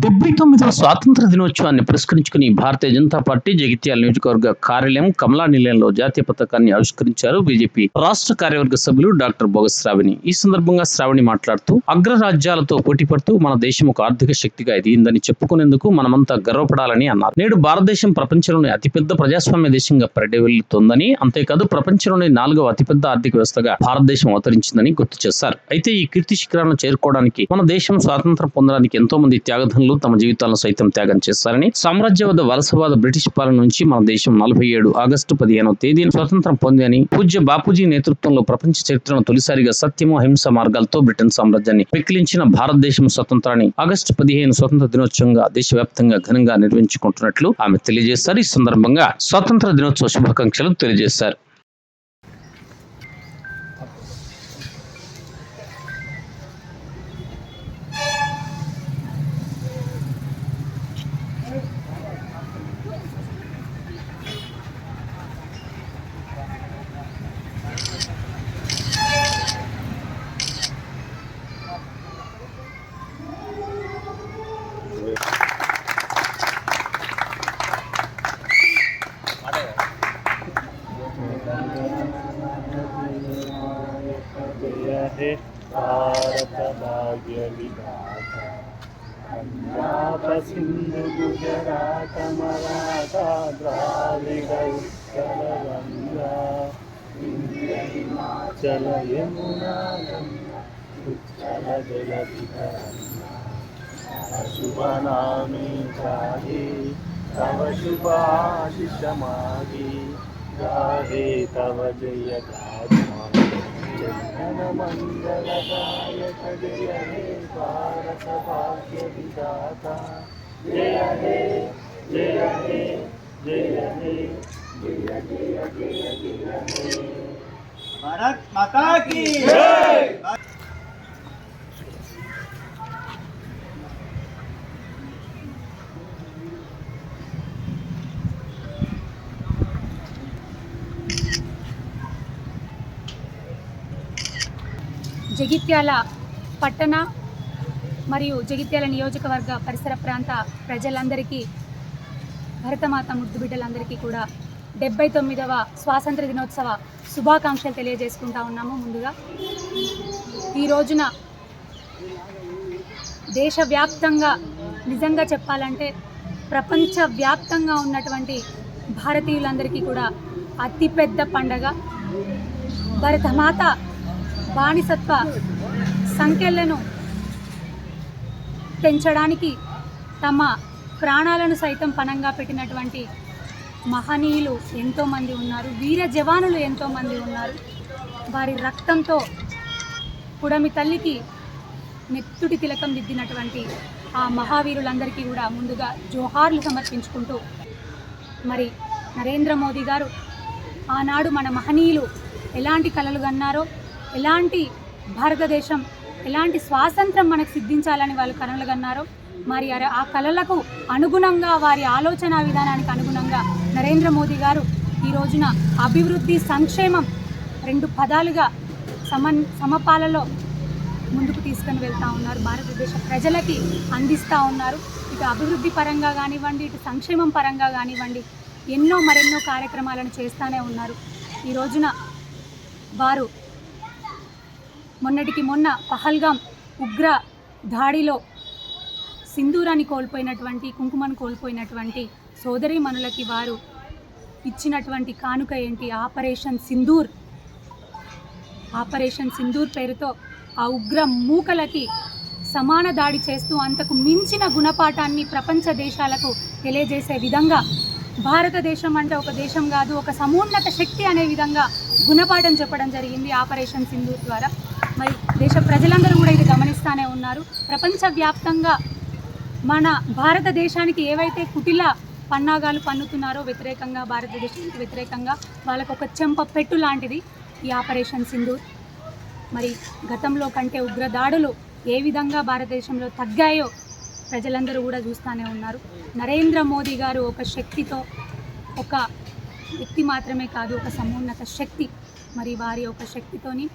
డెబ్బై తొమ్మిదవ స్వాతంత్ర దినోత్సవాన్ని పురస్కరించుకుని భారతీయ జనతా పార్టీ జగిత్యాల నియోజకవర్గ కార్యాలయం కమలా నిలయంలో జాతీయ పతాకాన్ని ఆవిష్కరించారు బీజేపీ రాష్ట్ర కార్యవర్గ సభ్యులు డాక్టర్ బోగస్ శ్రావణి. ఈ సందర్భంగా శ్రావణి మాట్లాడుతూ అగ్ర రాజ్యాలతో పోటీ పడుతూ మన దేశం ఒక ఆర్థిక శక్తిగా ఎదిగిందని చెప్పుకునేందుకు మనమంతా గర్వపడాలని అన్నారు. నేడు భారతదేశం ప్రపంచంలోని అతిపెద్ద ప్రజాస్వామ్య దేశంగా పరిడవిల్లుతోందని అంతేకాదు ప్రపంచంలోని నాలుగవ అతిపెద్ద ఆర్థిక వ్యవస్థగా భారతదేశం అవతరించిందని గుర్తు చేశారు. అయితే ఈ కీర్తి శిఖరాలను చేరుకోవడానికి మన దేశం స్వాతంత్రం పొందడానికి ఎంతో మంది త్యాగధనులు తమ జీవితాలను సైతం త్యాగం చేస్తారని సామ్రాజ్యవాద వలసవాద బ్రిటిష్ పాలన నుంచి మన దేశం నలభై ఏడు ఆగస్టు పదిహేనవ తేదీన స్వతంత్రం పొందని పూజ్య బాపూజీ నేతృత్వంలో ప్రపంచ చరిత్రను తొలిసారిగా సత్యము అహింస మార్గాలతో బ్రిటన్ సామ్రాజ్యాన్ని విక్లించిన భారతదేశం స్వతంత్రాన్ని ఆగస్టు పదిహేను స్వతంత్ర దినోత్సవంగా దేశవ్యాప్తంగా ఘనంగా నిర్వహించుకుంటున్నట్లు ఆమె తెలియజేశారు. ఈ సందర్భంగా స్వాతంత్ర దినోత్సవ శుభాకాంక్షలు తెలియజేశారు. हे भारत भाग्य विधाता। पंजाब सिंधु गुजरात, मराठा, द्राविड उत्कल गंगा हिमाचल, यमुना, गंगा उच्चल जलधि शुभ नामी जाहे तव शुभाशिष मागे गाहे तव जय गाथा जन जय जय हे जय हे जय भारत माता की जय। జగిత్యాల పట్టణ మరియు జగిత్యాల నియోజకవర్గ పరిసర ప్రాంత ప్రజలందరికీ భరతమాత ముద్దు బిడ్డలందరికీ కూడా డెబ్బై తొమ్మిదవ స్వాతంత్ర దినోత్సవ శుభాకాంక్షలు తెలియజేసుకుంటా ఉన్నాము ముందుగా. ఈ రోజున దేశవ్యాప్తంగా నిజంగా చెప్పాలంటే ప్రపంచవ్యాప్తంగా ఉన్నటువంటి భారతీయులందరికీ కూడా అతిపెద్ద పండగ. భరతమాత బానిసత్వ సంఖ్యలను పెంచడానికి తమ ప్రాణాలను సైతం పణంగా పెట్టినటువంటి మహనీయులు ఎంతోమంది ఉన్నారు వీర జవానులు ఎంతోమంది ఉన్నారు. వారి రక్తంతో కుడమి తల్లికి నెత్తుడి తిలకం దిద్దినటువంటి ఆ మహావీరులందరికీ కూడా ముందుగా జోహార్లు సమర్పించుకుంటూ మరి నరేంద్ర మోదీ గారు ఆనాడు మన మహనీయులు ఎలాంటి కలలు కన్నారో ఎలాంటి భారతదేశం ఎలాంటి స్వాతంత్రం మనకు సిద్ధించాలని వాళ్ళు కలలు కన్నారో మరి ఆ- కళలకు అనుగుణంగా వారి ఆలోచన విధానానికి అనుగుణంగా నరేంద్ర మోదీ గారు ఈ రోజున అభివృద్ధి సంక్షేమం రెండు పదాలుగా సమన్ సమపాలలో ముందుకు తీసుకొని వెళ్తూ ఉన్నారు. భారతదేశ ప్రజలకి అందిస్తూ ఉన్నారు. ఇటు అభివృద్ధి పరంగా కానివ్వండి ఇటు సంక్షేమం పరంగా కానివ్వండి ఎన్నో మరెన్నో కార్యక్రమాలను చేస్తూనే ఉన్నారు. ఈ రోజున వారు మొన్నటికి మొన్న పహల్గాం ఉగ్ర దాడిలో సింధూరాన్ని కోల్పోయినటువంటి కుంకుమను కోల్పోయినటువంటి సోదరీమణులకి వారు ఇచ్చినటువంటి కానుక ఏంటి? ఆపరేషన్ సింధూర్. ఆపరేషన్ సింధూర్ పేరుతో ఆ ఉగ్ర మూకలకి సమాన దాడి చేస్తూ అంతకు మించిన గుణపాఠాన్ని ప్రపంచ దేశాలకు తెలియజేసే విధంగా భారతదేశం అంటే ఒక దేశం కాదు ఒక సమున్నత శక్తి అనే విధంగా గుణపాఠం చెప్పడం జరిగింది ఆపరేషన్ సింధూర్ ద్వారా. మరి దేశ ప్రజలందరూ కూడా ఇది గమనిస్తూనే ఉన్నారు. ప్రపంచవ్యాప్తంగా మన భారతదేశానికి ఏవైతే కుటిల పన్నాగాలు పన్నుతున్నారో వ్యతిరేకంగా భారతదేశానికి వ్యతిరేకంగా వాళ్ళకు ఒక చెంప పెట్టు లాంటిది ఈ ఆపరేషన్ సింధూర్ మరి గతంలో కంటే ఉగ్ర దాడులు ఏ విధంగా భారతదేశంలో తగ్గాయో ప్రజలందరూ కూడా చూస్తూనే ఉన్నారు. నరేంద్ర మోదీ గారు ఒక శక్తితో ఒక వ్యక్తి మాత్రమే కాదు ఒక సమున్నత శక్తి. మరి వారి యొక్క శక్తితోని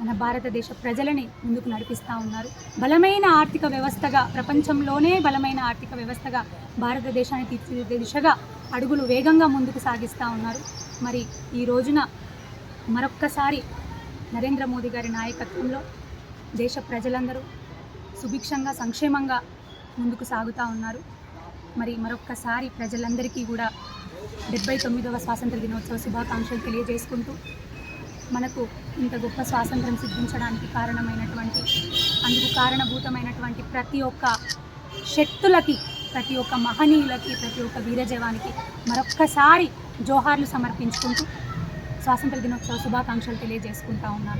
మన భారతదేశ ప్రజలని ముందుకు నడిపిస్తూ ఉన్నారు. బలమైన ఆర్థిక వ్యవస్థగా ప్రపంచంలోనే బలమైన ఆర్థిక వ్యవస్థగా భారతదేశాన్ని తీర్చిదిద్దే దిశగా అడుగులు వేగంగా ముందుకు సాగిస్తూ ఉన్నారు. మరి ఈ రోజున మరొక్కసారి నరేంద్ర మోదీ గారి నాయకత్వంలో దేశ ప్రజలందరూ సుభిక్షంగా సంక్షేమంగా ముందుకు సాగుతూ ఉన్నారు. మరి మరొక్కసారి ప్రజలందరికీ కూడా డెబ్బై తొమ్మిదవ స్వాతంత్ర దినోత్సవ శుభాకాంక్షలు తెలియజేసుకుంటూ మనకు ఇంత గొప్ప స్వాతంత్రం సిద్ధించడానికి కారణమైనటువంటి అందుకు కారణభూతమైనటువంటి ప్రతి ఒక్క శక్తులకి ప్రతి ఒక్క మహనీయులకి ప్రతి ఒక్క వీరజవానికి మరొక్కసారి జోహార్లు సమర్పించుకుంటూ స్వాతంత్ర దినోత్సవ శుభాకాంక్షలు తెలియజేసుకుంటా ఉన్నాను.